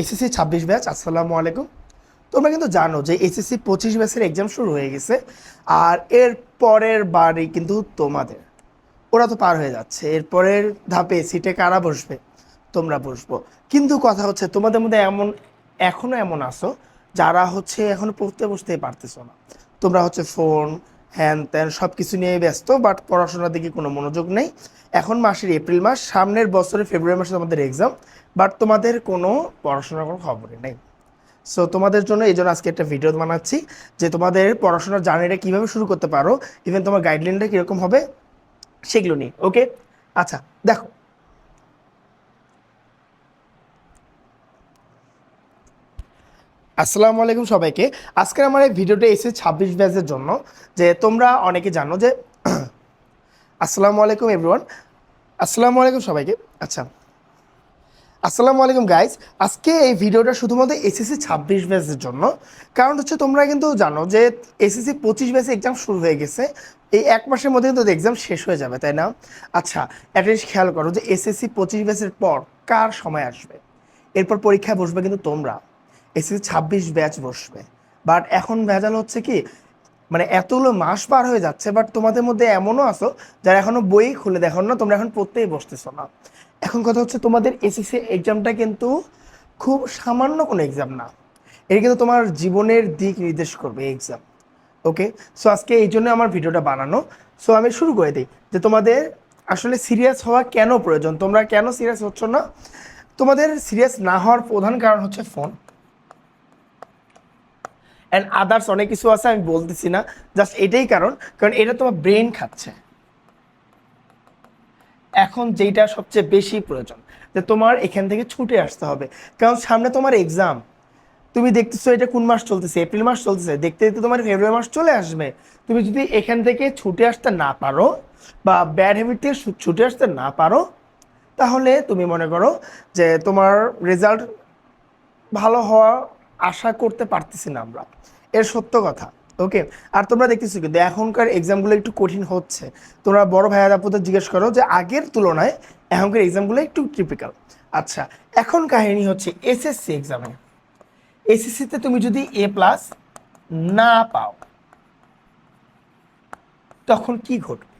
SSC ছাব্বিশ batch, আসসালামু আলাইকুম। তোমরা কিন্তু জানো যে এসএসসি পঁচিশ ব্যাচের এক্সাম শুরু হয়ে গেছে আর এর পরের বারই কিন্তু তোমাদের। ওরা তো পার হয়ে যাচ্ছে, এর পরের ধাপে সিটে কারা বসবে, তোমরা বসবো। কিন্তু কথা হচ্ছে তোমাদের মধ্যে এমন, এখনও এমন আসো যারা হচ্ছে এখনও পড়তে বসতেই পারতেছো না। তোমরা হচ্ছে ফোন হ্যান ত্যান সব কিছু নিয়েই ব্যস্ত বাট পড়াশোনার দিকে কোনো মনোযোগ নেই। এখন মাসের এপ্রিল মাস, সামনের বছরের ফেব্রুয়ারি মাসে তোমাদের এক্সাম বাট তোমাদের কোনো পড়াশোনার কোনো খবরই নেই। সো তোমাদের জন্য এই জন্য আজকে একটা ভিডিও বানাচ্ছি, যে তোমাদের পড়াশোনার জার্নিটা কীভাবে শুরু করতে পারো ইভেন তোমার গাইডলাইনটা কীরকম হবে, সেগুলো নিয়ে ওকে আচ্ছা দেখো। আসসালামু আলাইকুম সবাইকে। আজকের আমার এই ভিডিওটা এসে ছাব্বিশ ব্যাচের জন্য, যে তোমরা অনেকে জানো যে আসসালামু আলাইকুম এভরিওয়ান আসসালামু আলাইকুম সবাইকে। আচ্ছা আসসালামু আলাইকুম গাইজ আজকে এই ভিডিওটা শুধুমাত্র এসএসসি ছাব্বিশ ব্যাচের জন্য। কারণ হচ্ছে তোমরা কিন্তু জানো যে এসএসসি পঁচিশ ব্যাচে এক্সাম শুরু হয়ে গেছে। এই এক মাসের মধ্যে কিন্তু এক্সাম শেষ হয়ে যাবে, তাই না? আচ্ছা জিনিস খেয়াল করো যে এসএসসি পঁচিশ ব্যাচের পর কার সময় আসবে? এরপর পরীক্ষায় বসবে কিন্তু তোমরা। এসএসসি ছাব্বিশ ব্যাচ বসবে। বাট এখন ভেজাল হচ্ছে কি মানে এতগুলো মাস পার হয়ে যাচ্ছে বাট তোমাদের মধ্যে এমনও আসো যারা এখনও বই খুলে দেখো না, তোমরা এখন পড়তেই বসতেছো না। এখন কথা হচ্ছে তোমাদের এসএসসি এক্সামটা কিন্তু খুব সামান্য কোনো এক্সাম না। এটা কিন্তু তোমার জীবনের দিক নির্দেশ করবে এক্সাম ওকে সো আজকে এই জন্য আমার ভিডিওটা বানানো। সো আমি শুরু করে দিই যে তোমাদের আসলে সিরিয়াস হওয়া কেন প্রয়োজন? তোমরা কেন সিরিয়াস হচ্ছ না? তোমাদের সিরিয়াস না হওয়ার প্রধান কারণ হচ্ছে ফোন অ্যান্ড আদার্স অনেক কিছু আছে, আমি বলতেছি না। জাস্ট এটাই কারণ কারণ এটা তোমার ব্রেন খাচ্ছে। এখন যেইটা সবচেয়ে বেশি প্রয়োজন, যে তোমার এখান থেকে ছুটে আসতে হবে। কারণ সামনে তোমার এক্সাম তুমি দেখতেছো এটা কোন মাস চলতেছে? এপ্রিল মাস চলতেছে। দেখতে দেখতে তোমার ফেব্রুয়ারি মাস চলে আসবে। তুমি যদি এখান থেকে ছুটে আসতে না পারো, বা ব্যাড হ্যাবিট থেকে ছুটে আসতে না পারো, তাহলে তুমি মনে করো যে তোমার রেজাল্ট ভালো হওয়া আশা করতে পারতেছি না আমরা। এর সত্য কথা ওকে আর তোমরা দেখতেছো কিন্তু এখনকার এক্সামগুলো একটু কঠিন হচ্ছে। তোমরা বড় ভাইয়া আপুদের জিজ্ঞেস করো যে আগের তুলনায় এখনকার এক্সামগুলো একটু টিপিক্যাল আচ্ছা এখন কাহিনী হচ্ছে এসএসসি এক্সামে এসএসসিতে তুমি যদি এ প্লাস না পাও, তখন কি ঘটবে?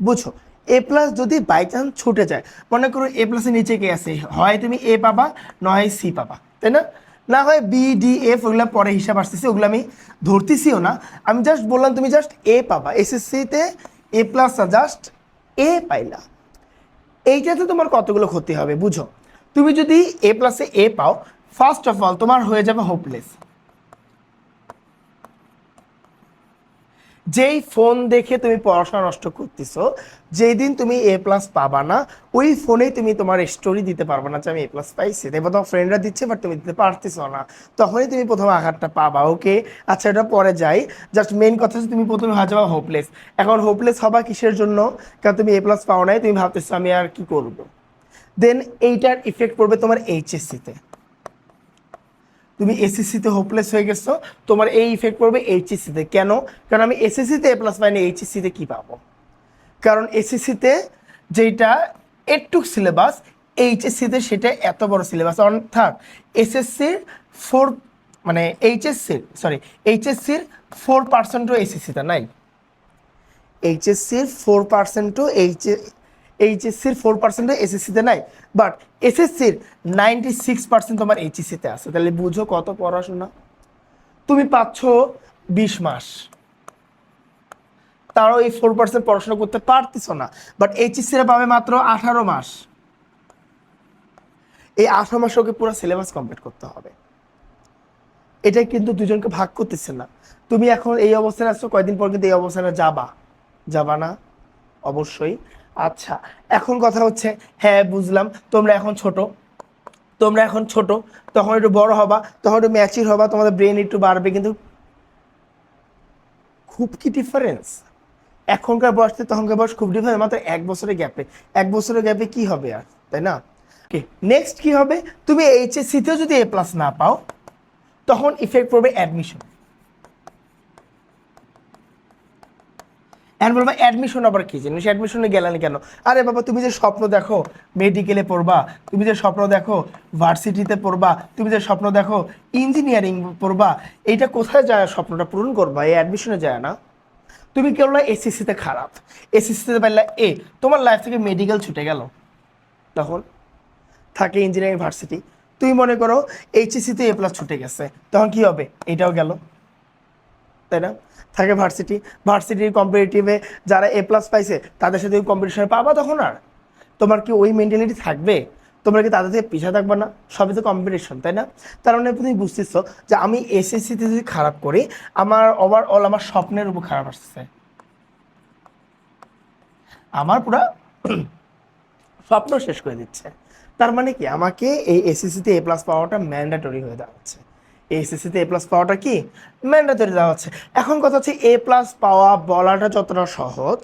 বুঝো এ প্লাস যদি বাই চান্স ছুটে যায়, মনে করো এ প্লাসের নিচে কে আছে? হয় তুমি এ পাবা, নয় সি পাবা, তাই না? না হয় বি ডি এফ ওগুলো পরে হিসাব আসতেছে, ওগুলো আমি ধরতেছিও না। আমি জাস্ট বললাম, তুমি জাস্ট এ পাবা। এসএসসিতে এ প্লাস জাস্ট এ পাইলা। এইটাতে তোমার কতগুলো ক্ষতি হবে, বুঝো? তুমি যদি এ প্লাসে এ পাও ফার্স্ট অফ অল তোমার হয়ে যাবে হোপলেস যেই ফোন দেখে তুমি পড়াশোনা নষ্ট করতেছো, যেই দিন তুমি এ প্লাস পাবা না, ওই ফোনেই তুমি তোমার স্টোরি দিতে পারবে না যে আমি এ প্লাস পাইছি। এবার তোমার ফ্রেন্ডরা দিচ্ছে বাট তুমি দিতে পারতেছো না। তখনই তুমি প্রথম আঘাতটা পাবা ওকে আচ্ছা এটা পরে যাই। জাস্ট মেন কথা হচ্ছে তুমি প্রথমে হয়ে যাবা হোপলেস এখন হোপলেস হবা কিসের জন্য? কারণ তুমি এ প্লাস পাও নাই, তুমি ভাবতেছো আমি আর কি করব? দেন এইটার ইফেক্ট পড়বে তোমার এইচএসসিতে তুমি এসএসসিতে হোপলেস হয়ে গেছো তোমার এই ইফেক্ট পড়বে এইচএসসিতে কেন কারণ আমি এসএসসিতে এ প্লাস পাইনি এইচএসসিতে কী পাবো কারণ এসএসসিতে যেটা এটুক সিলেবাস এইচএসসিতে সেটা এত বড় সিলেবাস অর্থাৎ এসএসসির ফোর মানে এইচএসসির সরি এইচএসসির ফোর পার্সেন্টও এসএসসিতে নাই এইচএসসির ফোর পার্সেন্টও এইচ এইচএসসির ফোর পার্সেন্টও এসএসসিতে নাই বাট এসএসসির নাইনটি সিক্স পার্সেন্ট তোমার এইচএসসিতে আছে। তাহলে বুঝো কত পড়াশোনা? তুমি পাচ্ছ বিশ মাস। তারাও এই ফোর পার্সেন্ট পড়াশোনা করতে পারতেছো না বাট এইচএসসিরা পাবে মাত্র আঠারো মাস। এই আঠারো মাস ওকে পুরো সিলেবাস কমপ্লিট করতে হবে। এটা কিন্তু দুজনকে ভাগ করতেছে না। তুমি এখন এই অবস্থায় আসছো কয়দিন পর কিন্তু এই অবস্থানে যাবা। যাবা না? অবশ্যই। আচ্ছা এখন কথা হচ্ছে হ্যাঁ বুঝলাম, তোমরা এখন ছোট। তোমরা এখন ছোট, তখন একটু বড় হবা, তখন একটু ম্যাচির হবা, তোমাদের ব্রেন একটু বাড়বে, কিন্তু খুব কি ডিফারেন্স এখনকার বয়স থেকে তখনকার বয়স খুব ডিফারেন্স মাত্র এক বছরের গ্যাপে এক বছরের গ্যাপে কি হবে আর, তাই না? নেক্সট কি হবে? তুমি এইচএসসিতেও যদি এ প্লাস না পাও, তখন ইফেক্ট পড়বে অ্যাডমিশন এখন বলব অ্যাডমিশন আবার কি জিনিস? অ্যাডমিশনে গেলেন কেন? আরে বাবা, তুমি যে স্বপ্ন দেখো মেডিকেলে পড়বা, তুমি যে স্বপ্ন দেখো ভার্সিটিতে পড়বা, তুমি যে স্বপ্ন দেখো ইঞ্জিনিয়ারিং পড়বা, এইটা কোথায় যায় স্বপ্নটা? পূরণ করবা, এই অ্যাডমিশনে যায় না। তুমি কেউ এসএসসিতে খারাপ? এসএসসিতে পারলে এ তোমার লাইফ থেকে মেডিকেল ছুটে গেল। তখন থাকে ইঞ্জিনিয়ারিং ভার্সিটি তুমি মনে করো এইচএসসিতে এ প্লাস ছুটে গেছে। তখন কি হবে? এটাও গেল। তাই না? থাকে ভার্সিটি ভার্সিটির কম্পিটিটিভে যারা এ প্লাস পাইছে, তাদের সাথে কম্পিটিশনে পাবা তখন আর। তোমার কি ওই মেন্টালিটি থাকবে? তোমরা কি তাদের থেকে পিছিয়ে থাকবে না? সবই তো কম্পিটিশন তাই না? তার মানে তুমি বুঝতেছ যে আমি এসএসসিতে যদি খারাপ করি, আমার ওভারঅল আমার স্বপ্নের উপর খারাপ আসছে আমার পুরা স্বপ্ন শেষ করে দিচ্ছে। তার মানে কি? আমাকে এই এসএসসিতে এ প্লাস পাওয়াটা ম্যান্ডেটরি হয়ে দেওয়া এসএসসিতে এ প্লাস পাওয়াটা কি? ম্যান্ডেটরি দেওয়া হচ্ছে এখন কথা হচ্ছে এ প্লাস পাওয়া বলাটা যতটা সহজ,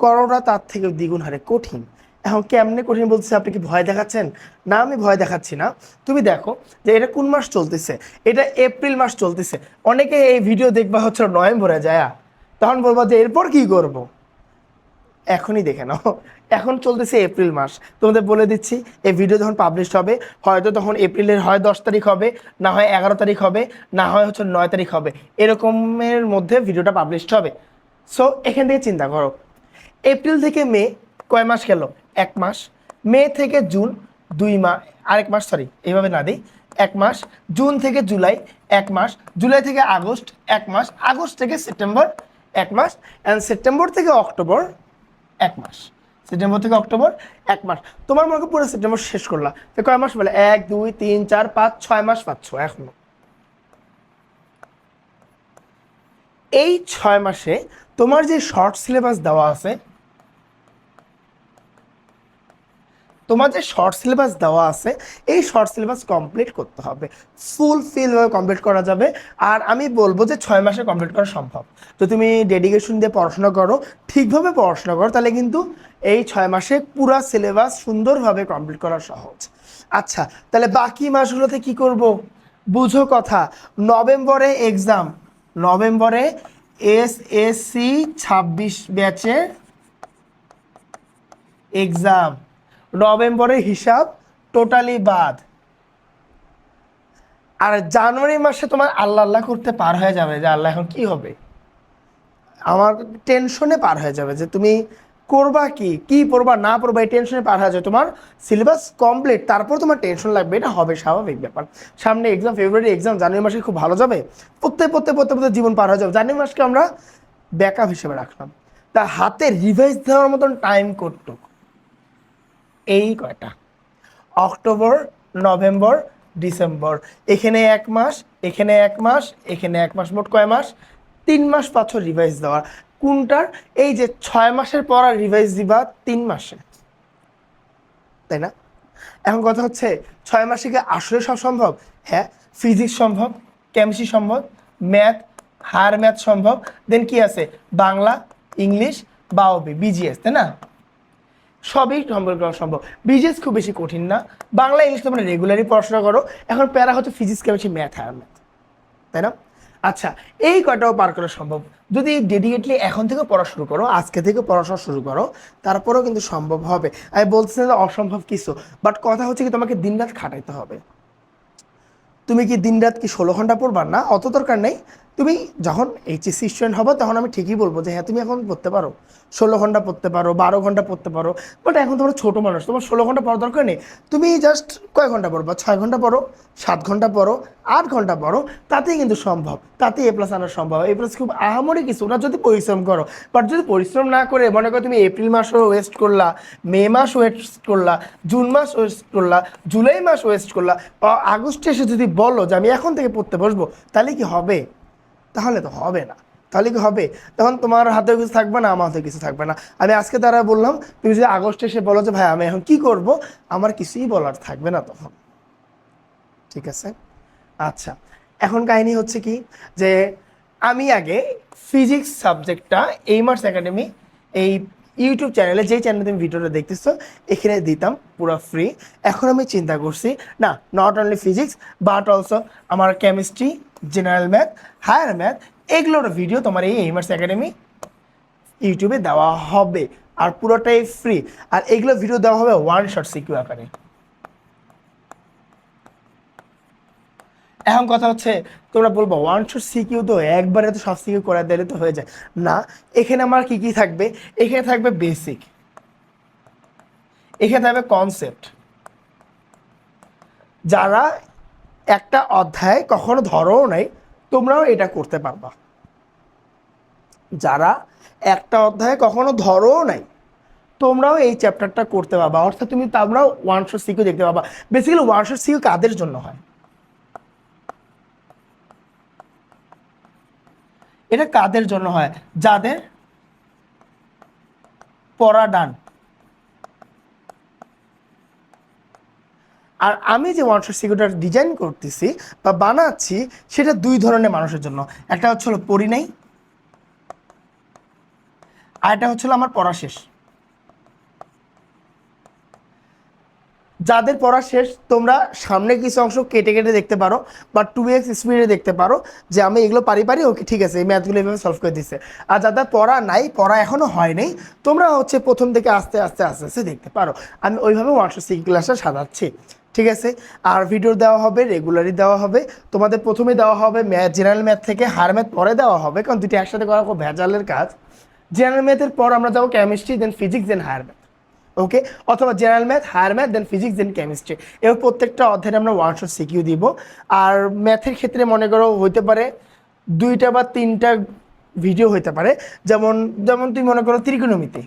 করাটা তার থেকে দ্বিগুণ হারে কঠিন। এখন কেমনে কঠিন বলতেছে আপনি কি ভয় দেখাচ্ছেন? না, আমি ভয় দেখাচ্ছি না। তুমি দেখো যে এটা কোন মাস চলতেছে? এটা এপ্রিল মাস চলতেছে। অনেকে এই ভিডিও দেখবা হচ্ছে নভেম্বরে যায়। তখন বলব যে এরপর কি করব? এখনই দেখে নাও। এখন চলতেছে এপ্রিল মাস। তোমাদের বলে দিচ্ছি, এই ভিডিও যখন পাবলিশ হবে, হয়তো তখন এপ্রিলের হয় দশ তারিখ হবে, না হয় এগারো তারিখ হবে, না হয় হচ্ছে নয় তারিখ হবে। এরকমের মধ্যে ভিডিওটা পাবলিশ হবে। সো এখান থেকে চিন্তা করো। এপ্রিল থেকে মে কয় মাস গেল? এক মাস। মে থেকে জুন দুই মাস। আরেক মাস সরি এইভাবে না দিই। এক মাস। জুন থেকে জুলাই এক মাস। জুলাই থেকে আগস্ট এক মাস। আগস্ট থেকে সেপ্টেম্বর এক মাস। অ্যান্ড সেপ্টেম্বর থেকে অক্টোবর এক মাস। সেপ্টেম্বর থেকে অক্টোবর এক মাস। তোমার মনে করো পুরো সেপ্টেম্বর শেষ করলাম তো কয় মাস বলে? এক, দুই, তিন, চার, পাঁচ, ছয় মাস পাচ্ছ এখনও। এই ছয় মাসে তোমার যে শর্ট সিলেবাস দেওয়া আছে তোমার যে শর্ট সিলেবাস দেওয়া আছে, এই শর্ট সিলেবাস কমপ্লিট করতে হবে। ফুল ফিলভাবে কমপ্লিট করা যাবে। আর আমি বলব যে ছয় মাসে কমপ্লিট করা সম্ভব। তো তুমি ডেডিকেশন দিয়ে পড়াশোনা করো, ঠিকভাবে পড়াশোনা করো, তাহলে কিন্তু এই ছয় মাসে পুরো সিলেবাস সুন্দরভাবে কমপ্লিট করা সহজ। আচ্ছা তাহলে বাকি মাসগুলোতে কি করব? বুঝো কথা, নভেম্বরে এক্সাম নভেম্বরে এস এস সি ছাব্বিশ ব্যাচের এক্সাম নভেম্বরের হিসাব টোটালি বাদ। আর জানুয়ারি মাসে তোমার আল্লাহ আল্লাহ করতে পার হয়ে যাবে যে আল্লাহ এখন কি হবে? আমার টেনশনে পার হয়ে যাবে যে তুমি করবা কি? কি পড়বা, না পড়বা, এই টেনশনে পার হয়ে যাবে। তোমার সিলেবাস কমপ্লিট তারপর তোমার টেনশন লাগবে। এটা হবে স্বাভাবিক ব্যাপার। সামনে এক্সাম ফেব্রুয়ারি এক্সাম জানুয়ারি মাসে খুব ভালো যাবে। পড়তে পড়তে পড়তে পড়তে জীবন পার হয়ে যাবে। জানুয়ারি মাসকে আমরা ব্যাকআপ হিসেবে রাখলাম। তা হাতে রিভাইজ দেওয়ার মতন টাইম করটুক এই কয়টা? October, November, December. এখানে এক মাস, এখানে এক মাস, এখানে এক মাস, মোট কয় মাস? তিন মাস পাচ্ছ রিভাইজ দেওয়ার কোনটার? এই যে ছয় মাসের পর আর রিভাইজ দিবা তিন মাসে। তাই না? এখন কথা হচ্ছে, ছয় মাসে কি আসলে সব সম্ভব? হ্যাঁ ফিজিক্স সম্ভব কেমিস্ট্রি সম্ভব ম্যাথ হায়ার ম্যাথ সম্ভব। দেন কি আছে? বাংলা, ইংলিশ বাওবি বিজিএস তাই না? সবই সম্ভব করা সম্ভব। বিজিএস খুব বেশি কঠিন না। বাংলা, ইংলিশ তোমরা রেগুলারই পড়াশোনা করো। এখন প্যারা হচ্ছে physics chemistry math higher math তাই না? আচ্ছা এই কয়টাও পার করা সম্ভব? যদি ডেডিকেটলি এখন থেকে পড়া শুরু করো, আজকে থেকে পড়াশোনা শুরু করো, তারপরেও কিন্তু সম্ভব হবে। আমি বলছি না অসম্ভব কিছু বাট কথা হচ্ছে কি তোমাকে দিনরাত খাটাইতে হবে। তুমি কি দিনরাত কি ষোলো ঘণ্টা পড়বা? না, অত দরকার নেই। তুমি যখন এইচএসসি স্টুডেন্ট হব, তখন আমি ঠিকই বলব যে হ্যাঁ তুমি এখন পড়তে পারো। ষোলো ঘণ্টা পড়তে পারো, বারো ঘণ্টা পড়তে পারো। বাট এখন তোমার ছোটো মানুষ, তোমার ষোলো ঘণ্টা পড়ার দরকার নেই। তুমি জাস্ট কয় ঘণ্টা পড়বা ছয় ঘণ্টা পড়ো, সাত ঘণ্টা পড়ো, আট ঘণ্টা পড়ো, তাতেই কিন্তু সম্ভব। তাতেই এ প্লাস আনা সম্ভব। এ প্লাস খুব আহামরি কিছু না, যদি পরিশ্রম করো। বাট যদি পরিশ্রম না করে, মনে করো তুমি এপ্রিল মাসও ওয়েস্ট করলা মে মাস ওয়েস্ট করলা জুন মাস ওয়েস্ট করলা জুলাই মাস ওয়েস্ট করলা আগস্টে এসে যদি বলো যে, আমি এখন থেকে পড়তে বসবো তাহলে কি হবে? তাহলে তো হবে না। তাহলে কি হবে? তখন তোমার হাতেও কিছু থাকবে না, আমার হাতেও কিছু থাকবে না। আমি আজকে তারা বললাম, তুমি যদি আগস্টে এসে বলো যে, ভাই, আমি এখন কি করব? আমার কিছুই বলার থাকবে না তখন। ঠিক আছে? আচ্ছা এখন কাহিনী হচ্ছে কি? যে আমি আগে ফিজিক্স সাবজেক্টটা এই মার্স একাডেমি এই ইউটিউব চ্যানেলে যেই চ্যানেলে তুমি ভিডিওটা দেখতেছো, এখানে দিতাম পুরো ফ্রি এখন আমি চিন্তা করছি, না not only physics but also আমার chemistry general math higher math এগুলোর ভিডিও তোমার এই এইমার্স একাডেমি ইউটিউবে দেওয়া হবে। আর পুরোটাই ফ্রি আর এগুলো ভিডিও দেওয়া হবে ওয়ান শট সিকিউ আকারে। এখন কথা হচ্ছে, তোমরা বলব ওয়ান শট সিকিউ তো একবারে তো সব সিকিউ করে দিলে তো হয়ে যায়। না, এখানে আমার কি কি থাকবে? এখানে থাকবে বেসিক এখানে থাকবে কনসেপ্ট যারা একটা অধ্যায় কখনো ধরো নাই, তোমরাও এটা করতে পারবা। যারা একটা অধ্যায় কখনো ধরো নাই, তোমরাও এই চ্যাপ্টারটা করতে পারবা। অর্থাৎ তুমি তোমরাও ওয়ান শট সিকিউ দেখতে পাবা বেসিক্যালি ওয়ান শট সিকিউ কাদের জন্য হয়? এটা কাদের জন্য হয়? যাদের পড়া ডান আর আমি যে ওয়ান শট সিকিউরিটার ডিজাইন করতেছি বা বানাচ্ছি, সেটা দুই ধরনের মানুষের জন্য। একটা হচ্ছে হলো পড়ি নাই আর এটা হচ্ছে আমার পড়া শেষ। যাদের পড়া শেষ, তোমরা সামনে কিছু অংশ কেটে কেটে দেখতে পারো বা টু এক্স স্পিডে দেখতে পারো যে আমি এগুলো পারি পারি ওকে ঠিক আছে, এই ম্যাথগুলো এভাবে সলভ করে দিচ্ছে আর যাদের পড়া নাই, পড়া এখনও হয় নাই, তোমরা হচ্ছে প্রথম থেকে আস্তে আস্তে আস্তে আস্তে দেখতে পারো। আমি ওইভাবে ওয়ানশো সিক্স ক্লাসটা সাজাচ্ছি, ঠিক আছে? আর ভিডিও দেওয়া হবে রেগুলারই দেওয়া হবে। তোমাদের প্রথমে দেওয়া হবে ম্যাথ জেনারেল ম্যাথ থেকে হার ম্যাথ পরে দেওয়া হবে, কারণ দুটি একসাথে করা খুব ভেজালের কাজ। জেনারেল ম্যাথের পর আমরা যাব chemistry then physics then higher math okay অথবা general math higher math then physics then chemistry এবার প্রত্যেকটা অধ্যায়ে আমরা ওয়ান শট দিব। আর ম্যাথের ক্ষেত্রে মনে করো হইতে পারে দুইটা বা তিনটা ভিডিও হইতে পারে। যেমন যেমন তুমি মনে করো ত্রিকোণমিতি।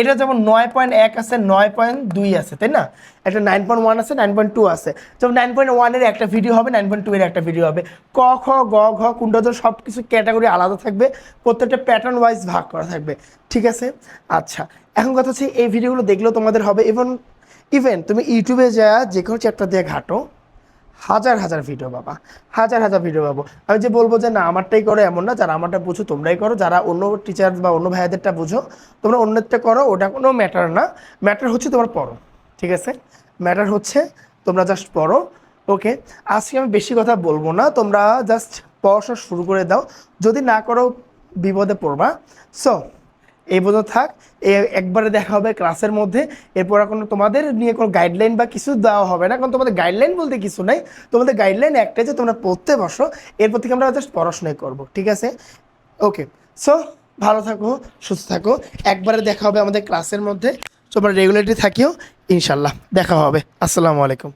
এটা যেমন নয় পয়েন্ট এক আছে, নয় পয়েন্ট দুই আছে, তাই না? একটা নাইন পয়েন্ট ওয়ান আছে নাইন পয়েন্ট টু আছে। যেমন নাইন পয়েন্ট ওয়ানের একটা ভিডিও হবে নাইন পয়েন্ট টু এর একটা ভিডিও হবে। ক, খ, গ, ঘ কুণ্ডজ সব কিছু ক্যাটাগরি আলাদা থাকবে। প্রত্যেকটা প্যাটার্ন ওয়াইজ ভাগ করা থাকবে। ঠিক আছে? আচ্ছা এখন কথা হচ্ছে এই ভিডিওগুলো দেখলেও তোমাদের হবে। এবং ইভেন তুমি ইউটিউবে যা যে কোনো চ্যাপ্টার দিয়ে ঘাটো। হাজার হাজার ভিডিও বাবা, হাজার হাজার ভিডিও পাবো আমি যে বলব যে না, আমারটাই করো এমন না, যারা আমারটা বুঝো তোমরাই করো, যারা অন্য টিচার বা অন্য ভাইয়াদেরটা বুঝো, তোমরা অন্যেরটা করো, ওটা কোনো ম্যাটার না। ম্যাটার হচ্ছে তোমার পড়ো, ঠিক আছে? ম্যাটার হচ্ছে তোমরা জাস্ট পড়ো ওকে আজকে আমি বেশি কথা বলব না, তোমরা জাস্ট পড়াশোনা শুরু করে দাও। যদি না করো, বিপদে পড়বা। সো এই পর্যন্ত থাক। একবারে দেখা হবে ক্লাসের মধ্যে। এরপর কোনো তোমাদের নিয়ে কোনো গাইডলাইন বা কিছু দেওয়া হবে না, কারণ তোমাদের গাইডলাইন বলতে কিছু নাই। তোমাদের গাইডলাইন একটাই যে তোমরা পড়তে বসো, এরপর থেকে আমরা জাস্ট পড়াশোনাই করব, ঠিক আছে? ওকে সো ভালো থাকো, সুস্থ থাকো। একবারে দেখা হবে আমাদের ক্লাসের মধ্যে। তোমরা রেগুলারলি থাকিও, ইনশাল্লাহ, দেখা হবে। আসসালামু আলাইকুম।